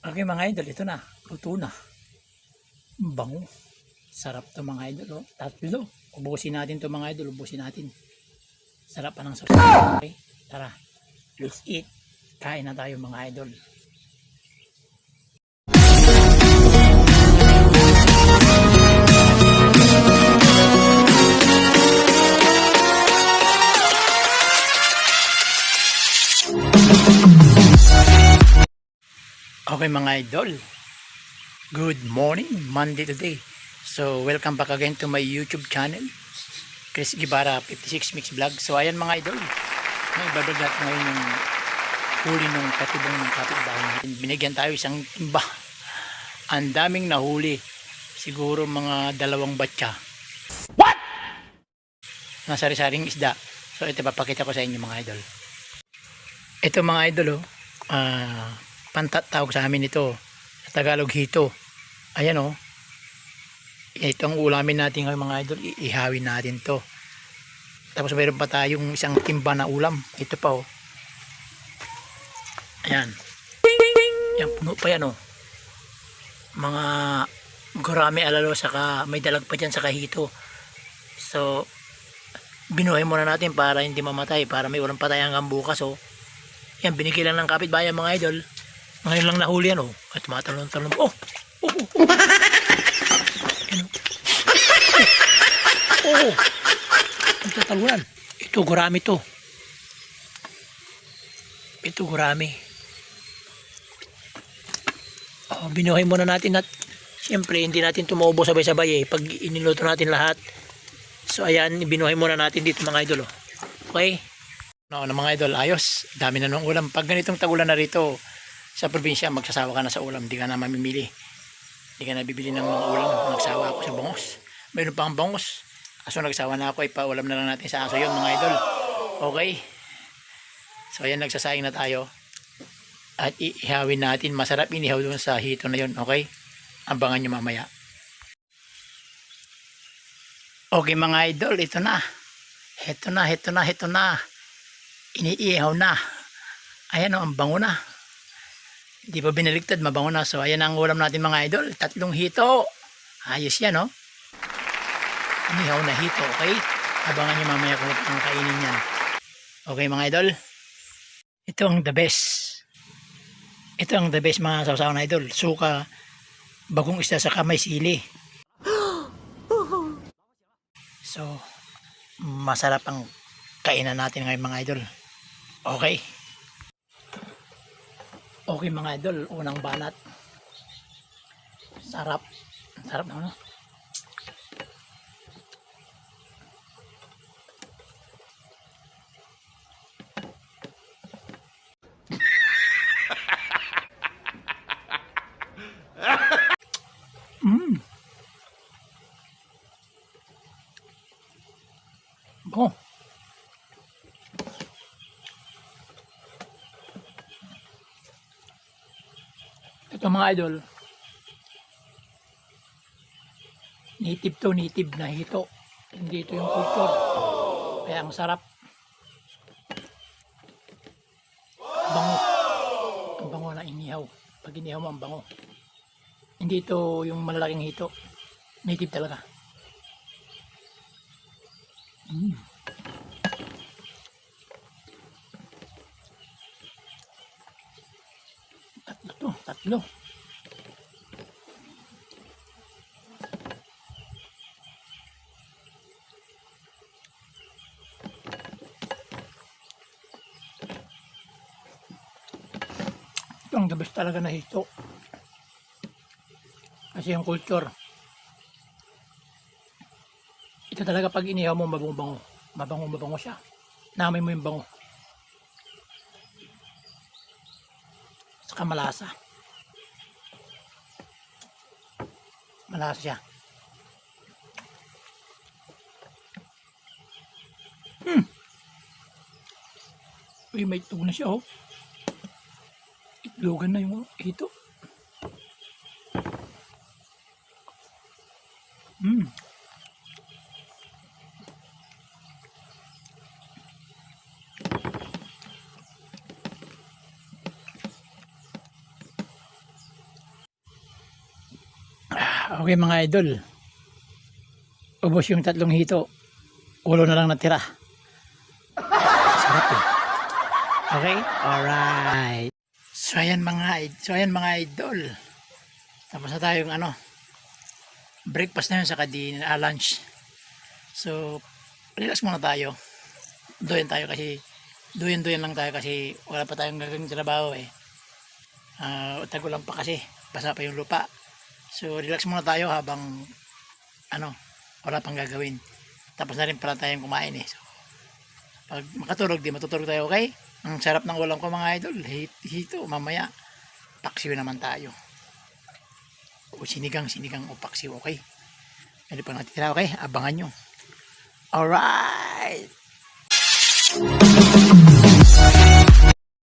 Okay mga idol, ito na. Luto na. Bango. Sarap to mga idol. Oh. Tatlo. Ubusin natin to mga idol. Ubusin natin. Sarap pa ng sarap. Okay? Tara. Let's eat. Kain na tayo mga idol. Okay mga idol. Good morning, Monday today. So welcome back again to my YouTube channel. Chris Gibara 56 Mix Vlog. So ayan mga idol. May ibablog natin ngayon yung huli ng katibong ng kapitbahay natin. Binigyan tayo isang timba. Ang daming nahuli. Siguro mga dalawang batya. What? Nasari-saring isda. So ito papakita ko sa inyo mga idol. Ito mga idol oh. Ah, pantat tawag sa amin ito. Sa Tagalog hito. Ayan oh. Ito ang ulamin natin ngayon mga idol. I- Ihawin natin to. Tapos mayroon pa tayong isang timba na ulam. Ito pa oh. Ayan. Yan puno pa yan oh. Mga gurami alalo saka may dalag pa dyan sa kahito. So binuhay muna natin para hindi mamatay. Para may ulam pa tayo hanggang bukas oh. Yan, binigay lang ng kapitbayan mga idol. Ngayon lang nahuli yan, oh. At tumatalon-talon. Oh! Oh! Oh! oh. Yan, oh. Ang tatalunan. Ito, gurami to. Ito, gurami. Oh, binuhay muna natin at siyempre hindi natin tumubo sabay-sabay eh. Pag iniluto natin lahat. So ayan, binuhay muna natin dito mga idol. Oh. Okay? No, na mga idol, ayos. Dami na ng ulam. Pag ganitong tagulan na rito sa probinsya, magsasawa ka na sa ulam. Hindi ka na mamimili. Hindi ka na bibili ng mga ulam. Nagsawa ako sa bangos. Mayroon pa ang bangos. Aso nagsawa na ako, ipaulam na lang natin sa aso yun mga idol. Okay? So ayan, nagsasayang na tayo. At ihawin natin. Masarap inihaw dun sa hito na yun. Okay? Abangan nyo mamaya. Okay mga idol, ito na. Ito na, ito na, ito na iniihaw na. Ayan o, ang bango na. Hindi pa binaligtad, mabango na. So, ayan ang ulam natin mga idol. Tatlong hito. Ayos yan, o. Inihaw na hito, okay? Abangan nyo mamaya kung ang kainin yan. Okay, mga idol? Ito ang the best. Ito ang the best mga sausaw na idol. Suka, bagong isda sa kamay sili. So, masarap ang kainan natin ngayon mga idol. Okay. Okay mga idol, unang banat. Sarap. Sarap na ano? Mm. Oh. Ito mga idol. Native to native na hito. Hindi ito yung culture. Kaya ang sarap. Bango. Ang bango na inihaw. Pag inihaw mo ang bango. Hindi ito yung malalaking hito. Native talaga. Mm. Tatlo to, tatlo. Ito ang the talaga na hito. Kasi yung culture. Ito talaga pag inihaw mo mabango-bango. Mabango-mabango siya. Namay mo yung bango. Saka malasa. Malasa siya. Hmm. Uy, may tug na siya oh. Itlogan na yung ito. Hmm. Okay mga idol. Ubos yung tatlong hito. Ulo na lang natira. Sarap eh. Okay? Alright. So ayan mga, so ayan mga idol. Tapos na tayong ano, breakfast na yun sa kadin, ah, lunch. So, relax muna tayo. Doyan tayo kasi, doyan-doyan lang tayo kasi wala pa tayong gagawing trabaho eh. Ah, tagulang pa kasi, basa pa yung lupa. So, relax muna tayo habang, ano, wala pang gagawin. Tapos na rin pala tayong kumain eh. So, pag makatulog, di matutulog tayo, okay? Ang sarap ng ulam ko mga idol. Hit, hito, mamaya, paksiw naman tayo. O sinigang, sinigang o paksiw, okay? Ano pa natitira, okay? Abangan nyo. Alright!